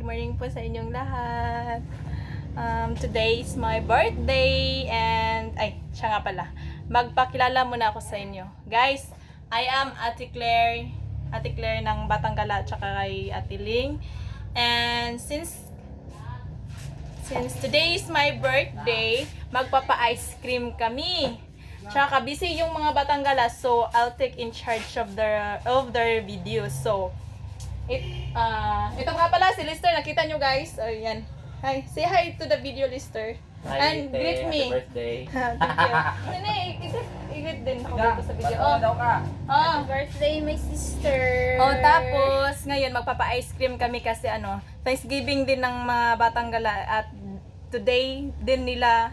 good morning po sa inyong lahat. Um, today is my birthday and ay, siya nga pala. Magpakilala muna ako sa inyo. Guys, I am Ate Claire, Ate Claire ng Batanggala at kay Ate Ling. And since since today is my birthday, magpapa-ice cream kami. Tsaka busy yung mga Batanggala, so I'll take in charge of their of their videos. So, It, ah, ito nga pala si Lister, nakita nyo guys. Ayan. Hi, say hi to the video Lister. And greet me. Happy birthday. Thank you. Nene, i-greet, i-greet din ako dito sa video. Oh, daw ka? oh. birthday, my sister. Oh, tapos ngayon magpapa-ice cream kami kasi ano, Thanksgiving din ng mga Batang Gala at today din nila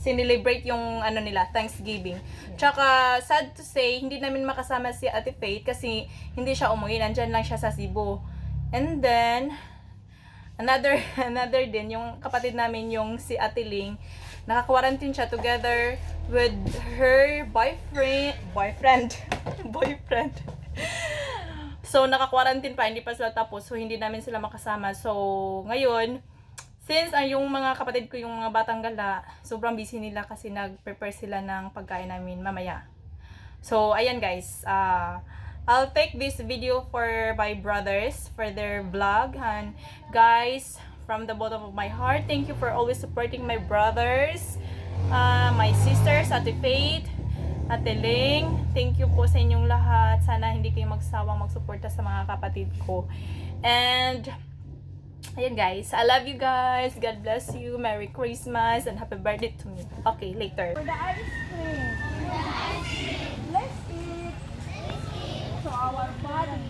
sinelebrate yung ano nila, Thanksgiving. Tsaka, sad to say, hindi namin makasama si Ate Faith kasi hindi siya umuwi. Nandyan lang siya sa Cebu. And then, another, another din, yung kapatid namin, yung si Ate Ling, naka-quarantine siya together with her boyfriend, boyfriend, boyfriend. So, naka-quarantine pa, hindi pa sila tapos, so hindi namin sila makasama. So, ngayon, since ah, yung mga kapatid ko, yung mga batang gala, sobrang busy nila kasi nag-prepare sila ng pagkain namin mamaya. So, ayan guys, ah I'll take this video for my brothers, for their vlog. And guys, from the bottom of my heart, thank you for always supporting my brothers, ah, my sisters, Ate Faith, Ate Ling, thank you po sa inyong lahat. Sana hindi kayo magsawang magsuporta sa mga kapatid ko. And, ayan guys, I love you guys. God bless you. Merry Christmas and happy birthday to me. Okay, later. For the ice cream. Let's eat. To our body.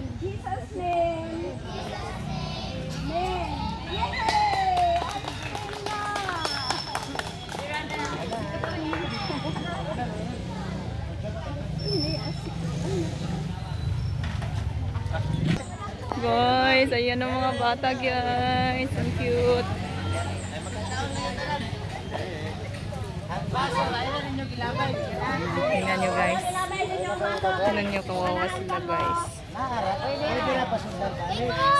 In Jesus' name. Guys, ayan ang mga bata guys. Ang cute. Tingnan nyo guys. Tingnan nyo kawawa sila guys.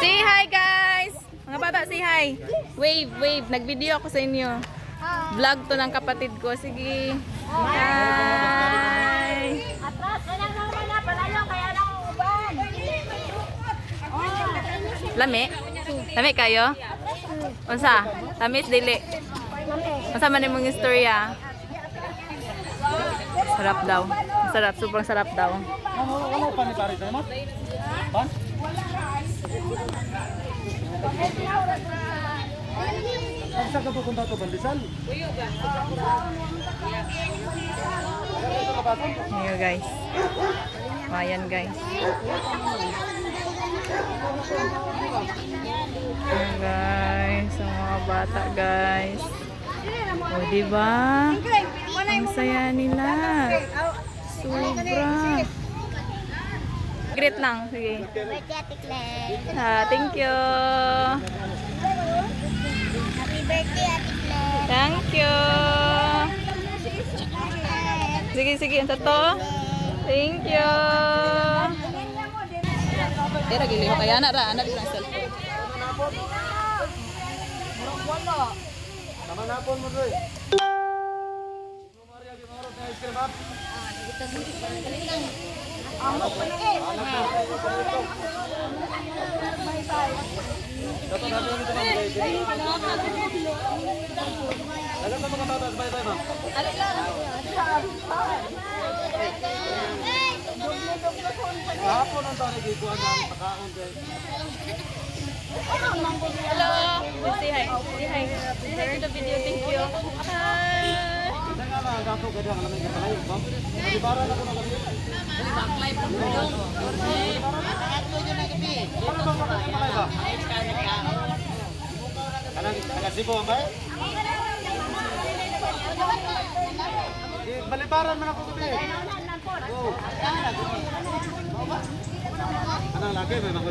Say hi guys! Mga bata, say hi. Wave, wave. Nag-video ako sa inyo. Vlog to ng kapatid ko. Sige. Hi! Atras, wala naman na. Palayo, kaya lang uban. Lami? Lami kayo? Unsa? Tamis dili. Unsa man imong istorya? Sarap daw. Sarap, sobrang sarap daw. Ano, pa ni pare tayo, Pan? Saan ka pupunta to, Bandisal? Ayan guys. Ayan guys. Ayan guys, ang mga bata guys. O, diba? Ang saya nila. Sobra. Great lang. Sige. Ah, thank you. Happy birthday, Ate Claire. Thank you. Sige, sige. Ang totoo. Thank you. Tira, giliho kaya na ra. Anak lang cellphone. Tama na po mo, Roy. Alam na mga tatas, bye bye ma'am. Kahapon ang tawag dito ang namin pakaon guys. Hello. Say hi. Say hi. Say hi to the video. Thank you. Hi. Kasi nga mga gato gada ang lamig na palayo, ma'am. Malibara na ko na kami. Ano ba mga kapalay ba? Kanang taga-Cebu ang ba? Eh, Balibaran man ako gabi. Oo. Lagi may mga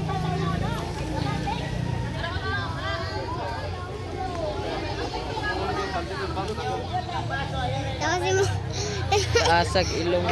dito sa Asag ilong.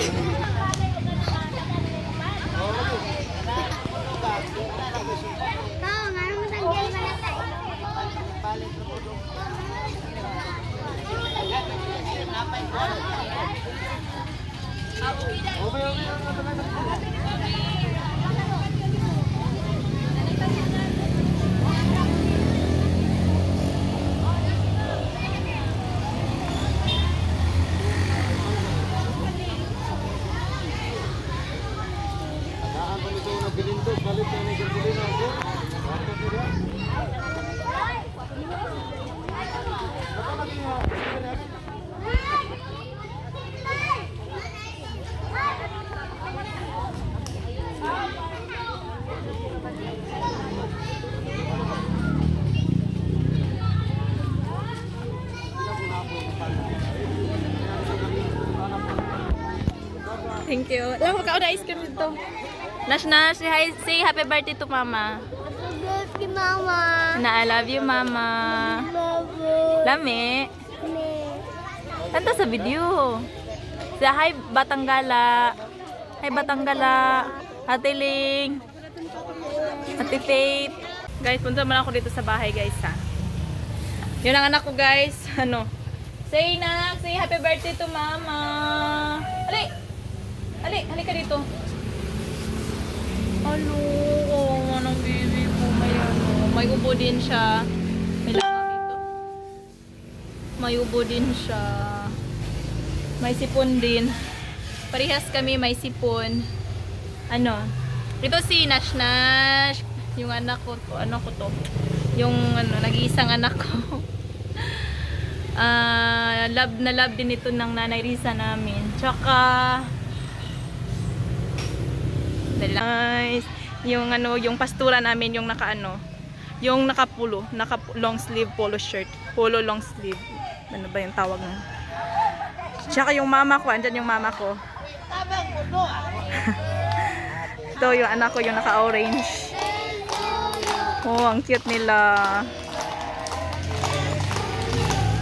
Saan pa nito nagbilindos, balik na may gasolina ako. Bakit nila? Thank you. Alam mo, kauna ice cream dito. Nash, Nash, say, hi, say happy birthday to mama. Mama. Na I love you, mama. Lami. Kanta sa video. Sa hi, Batanggala. Hi, Batanggala. Ate Ling. Ate Faith. Guys, punta naman ako dito sa bahay, guys, ha. Yun ang anak ko, guys. Ano? Say, nak. Say happy birthday to mama. Ali. Ali, halika dito. Ano, oh, anong baby ko. May ano, may ubo din siya. May langaw dito. May ubo din siya. May sipon din. Parehas kami may sipon. Ano? Ito si Nash Nash. Yung anak ko to. Ano ko to? Yung ano, nag-iisang anak ko. Ah, love na love din ito ng nanay Risa namin. Tsaka Nice. Yung ano, yung pastura namin yung naka ano, yung nakapulo, naka long sleeve polo shirt, polo long sleeve. Ano ba yung tawag ng? Tsaka yung mama ko, andyan yung mama ko. Ito yung anak ko, yung naka-orange. Oh, ang cute nila.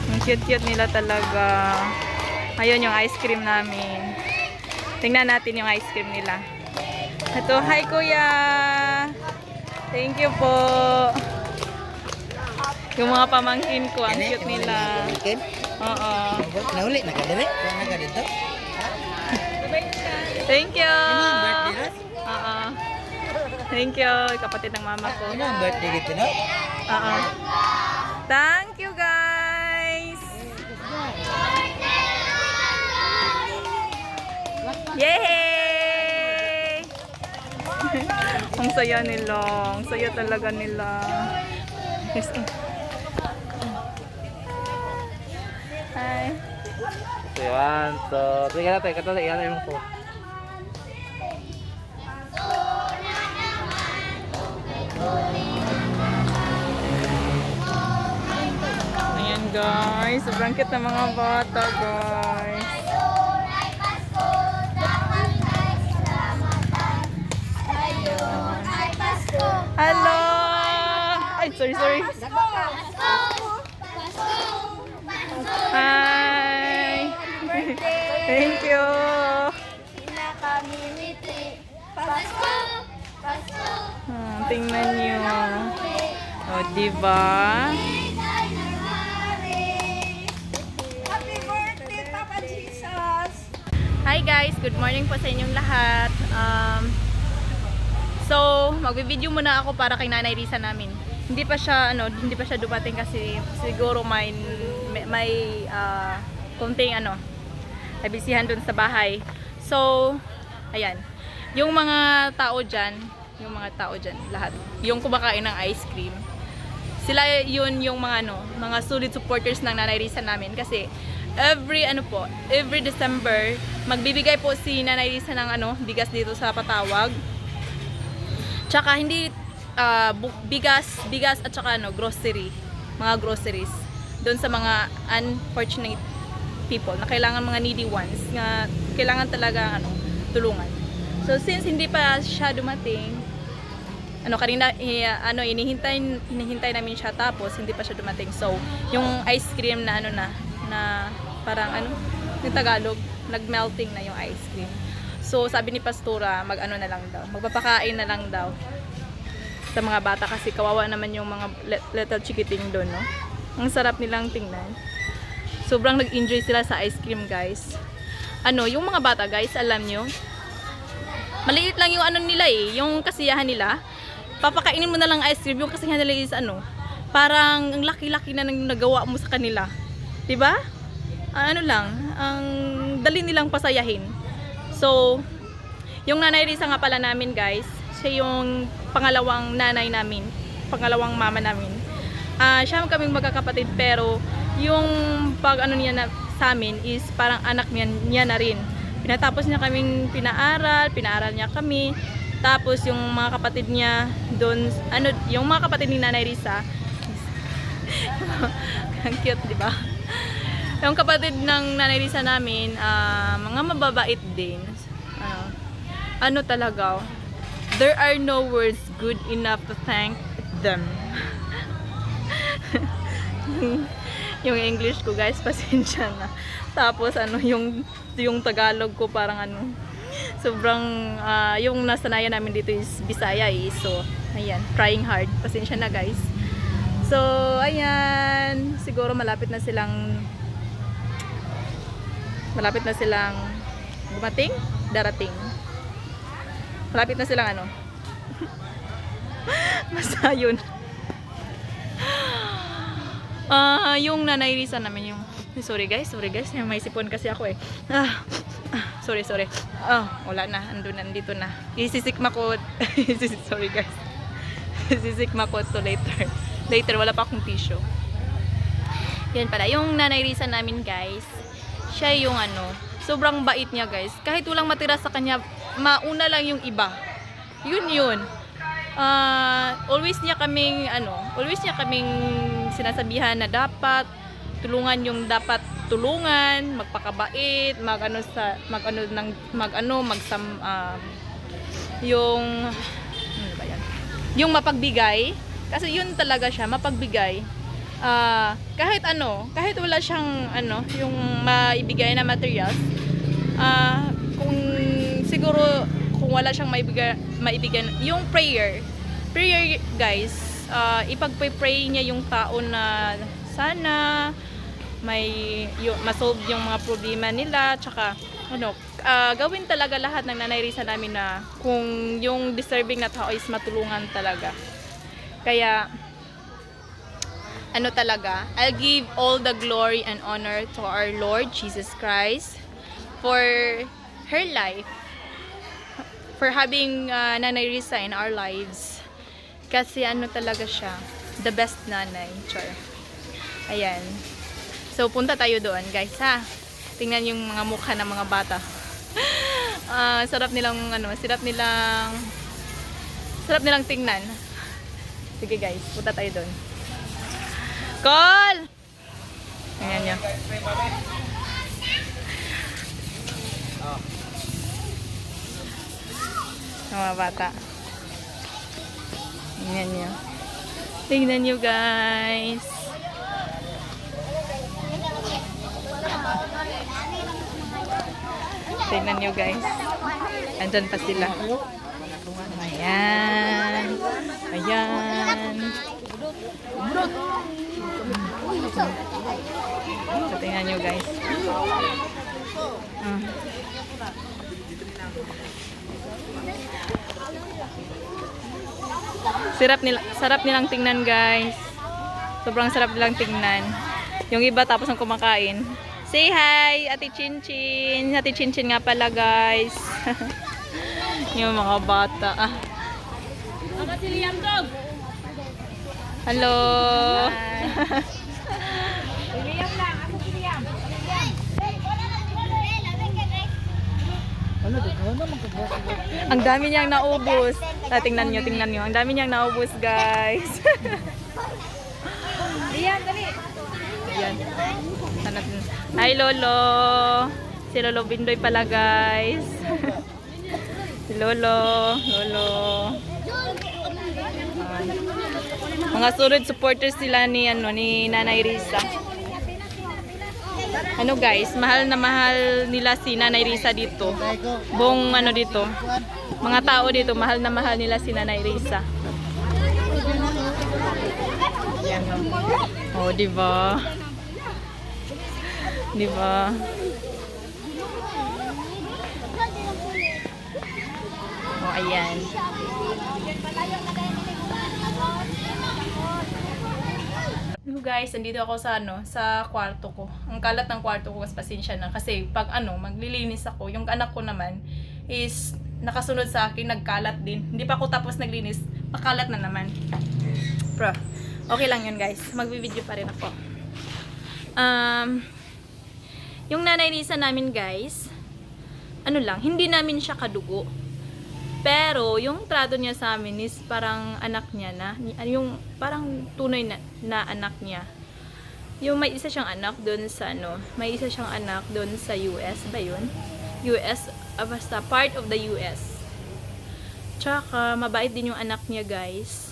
Ang cute-cute nila talaga. Ayun yung ice cream namin. Tingnan natin yung ice cream nila. Ito, hi kuya! Thank you po! Yung mga pamangkin ko, ang cute nila. Oo. Nauli na ka dali? Na ka dito? Thank you! birthday Oo. Thank you, kapatid ng mama ko. Ano ang birthday dito no? Oo. Thank you guys! Yay! Ang saya nila. Ang saya talaga nila. Yes, oh. Hi. So, yan. So, tingnan natin. Kato na iyan yung po. Ayan guys. Sobrang cute ng mga bata guys. Sorry, sorry. Hi! Thank you! Hmm, tingnan nyo. O, oh, diba? Hi guys! Good morning po sa inyong lahat. Um, so, magbe-video muna ako para kay Nanay Risa namin. Hindi pa siya ano, hindi pa siya dumating kasi siguro may may, may ah, konting ano, nabisihan dun sa bahay. So, ayan. Yung mga tao diyan, yung mga tao diyan, lahat. Yung kumakain ng ice cream. Sila yun yung mga ano, mga solid supporters ng Nanay Risa namin kasi every ano po, every December, magbibigay po si Nanay Lisa ng ano, bigas dito sa Patawag. Tsaka hindi bu- bigas, bigas at tsaka ano, grocery, mga groceries doon sa mga unfortunate people na kailangan mga needy ones nga kailangan talaga ano, tulungan. So since hindi pa siya dumating, ano kanina eh, ano inihintay hinihintay namin siya tapos hindi pa siya dumating. So yung ice cream na ano na na parang ano yung Tagalog nagmelting na yung ice cream. So sabi ni Pastora mag ano na lang daw, magpapakain na lang daw sa mga bata kasi kawawa naman yung mga li- little chikiting doon, no? Ang sarap nilang tingnan. Sobrang nag-enjoy sila sa ice cream, guys. Ano, yung mga bata, guys, alam nyo, maliit lang yung ano nila eh, yung kasiyahan nila. Papakainin mo na lang ice cream, yung kasiyahan nila is ano, parang ang laki-laki na nang nagawa mo sa kanila. 'Di ba? Ah, ano lang, ang dali nilang pasayahin. So, yung nanay Risa nga pala namin guys, siya yung pangalawang nanay namin, pangalawang mama namin. Ah, siya kaming magkakapatid pero yung pag ano niya na, sa amin is parang anak niya, niya na rin. Pinatapos niya kaming pinaaral, pinaaral niya kami. Tapos yung mga kapatid niya doon, ano, yung mga kapatid ni Nanay Risa, ang cute, di ba? Yung kapatid ng Nanay Risa namin, ah, mga mababait din. Ano, ano talaga, there are no words good enough to thank them. yung English ko guys, pasensya na. Tapos ano, yung yung Tagalog ko parang ano, sobrang ah, yung nasanayan namin dito is Bisaya eh. So, ayan, trying hard. Pasensya na guys. So, ayan, siguro malapit na silang malapit na silang dumating, darating. Malapit na silang ano. Basta yun. Ah, yung nanay Risa namin yung Sorry guys, sorry guys, may sipon kasi ako eh. Ah, ah, sorry, sorry. Ah, wala na, ando na, nandito na. Isisikma ko. sorry guys. Isisikma ko to later. Later, wala pa akong tissue. Yan pala, yung nanay namin guys, siya yung ano, sobrang bait niya guys. Kahit walang matira sa kanya, mauna lang yung iba. Yun yun. Ah, always niya kaming ano, always niya kaming sinasabihan na dapat tulungan yung dapat tulungan, magpakabait, magano sa magano ng magano magsam um, yung ano ba yan? Yung mapagbigay kasi yun talaga siya, mapagbigay. Ah, kahit ano, kahit wala siyang ano, yung maibigay na materials, ah kung siguro kung wala siyang maibigay, maibigay yung prayer. Prayer guys uh, ipagpray niya yung tao na sana may yung, masolve yung mga problema nila. Tsaka ano ah, gawin talaga lahat ng nanay Risa namin na kung yung deserving na tao is matulungan talaga. Kaya ano talaga I'll give all the glory and honor to our Lord Jesus Christ for her life for having uh, Nanay Risa in our lives. Kasi ano talaga siya, the best nanay. Char. Ayan. So, punta tayo doon, guys, ha? Tingnan yung mga mukha ng mga bata. Ah, sarap nilang, ano, sarap nilang, sarap nilang tingnan. Sige, guys, punta tayo doon. Call! Ayan nyo. Mga bata. Tingnan nyo. Tingnan nyo guys. Tingnan nyo guys. Andyan pa sila. Ayan. Ayan. So, tingnan nyo guys. Ah. Sarap nila, sarap nilang tingnan, guys. Sobrang sarap nilang tingnan. Yung iba tapos ng kumakain. Say hi, Ate Chinchin. Ate Chinchin nga pala, guys. yung mga bata. Ah. Hello. Liam lang, ako si Liam. Liam. Ang dami niyang naubos. Ah, tingnan nyo, tingnan nyo. Ang dami niyang naubos, guys. Diyan, dali. Ayan. Hi, Lolo. Si Lolo Bindoy pala, guys. si Lolo. Lolo. Mga surod supporters sila ni ano ni Nanay Risa. Ano guys, mahal na mahal nila si Nanay Risa dito. Buong ano dito. Mga tao dito, mahal na mahal nila si Nanay Risa. Oh, di ba? Di ba? Oh, ayan. Hello guys, nandito ako sa ano, sa kwarto ko. Ang kalat ng kwarto ko, pasensya na kasi pag ano, maglilinis ako, yung anak ko naman is nakasunod sa akin, nagkalat din. Hindi pa ako tapos naglinis, pakalat na naman. Bro, okay lang yun guys. Magbibideo pa rin ako. Um, yung nanay Risa namin guys, ano lang, hindi namin siya kadugo. Pero, yung trato niya sa amin is parang anak niya na, yung parang tunay na, na anak niya. Yung may isa siyang anak doon sa ano, may isa siyang anak doon sa US ba yun? US, ah, basta part of the US. Tsaka, mabait din yung anak niya guys.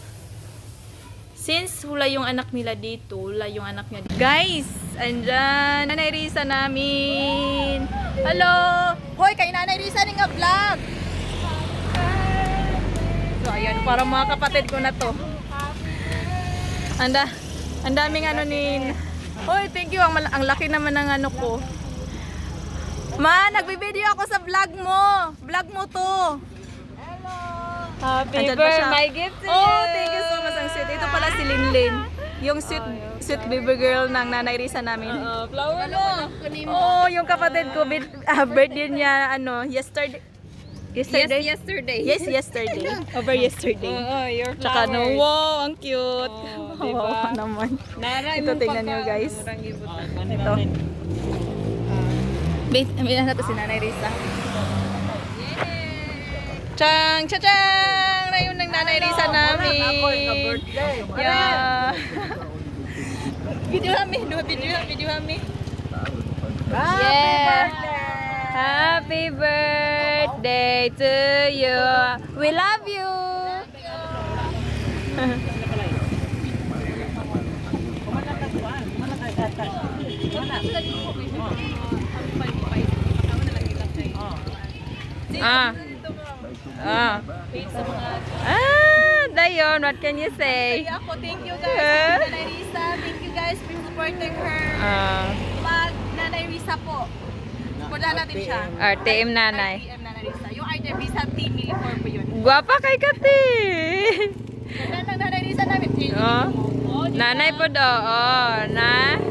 Since hula yung anak nila dito, hula yung anak niya dito. Guys, andyan, Nanay Risa namin. Hello! Hoy, kay Nanay Risa nga vlog. So, ayan, para mga kapatid ko na to. Anda, ang daming ano ni... Hoy, thank you. Ang, ang laki naman ng ano ko. Ma, nagbibideo ako sa vlog mo. Vlog mo to. Happy Andyan pa siya. my gift to Oh, you. thank you so much. Ang sweet. Ito pala si Linlin. Yung sweet, sweet baby girl ng nanay Risa namin. Uh, flower mo. Oh, yung kapatid ko, ah, birthday niya, ano, yesterday. Yesterday? Yes, yesterday. Yes, yesterday. Over yesterday. Oo, your Tsaka flowers. no, wow, ang cute. Oh, diba? naman. Naray Ito, tingnan nyo, guys. Gibutan. Ito. Wait, may nato si Nanay Risa. Chang, cha chang! Na yun ng Nanay Risa namin. Yeah. video kami, do video video kami. Yeah. Happy birthday to you. We love you. Ah. Ah. Ah, dayon, what can you say? Ako, thank you guys. Nanay Risa, thank you guys for supporting her. Ah, Pag Nanay Risa po, supportan natin siya. RTM nanay. RTM Nanay Risa. Yung RTM Risa Team Milifor po yun. Guwapa kay Kati. Ganda ng Nanay Risa namin. Oh. Nanay po do, oh, na.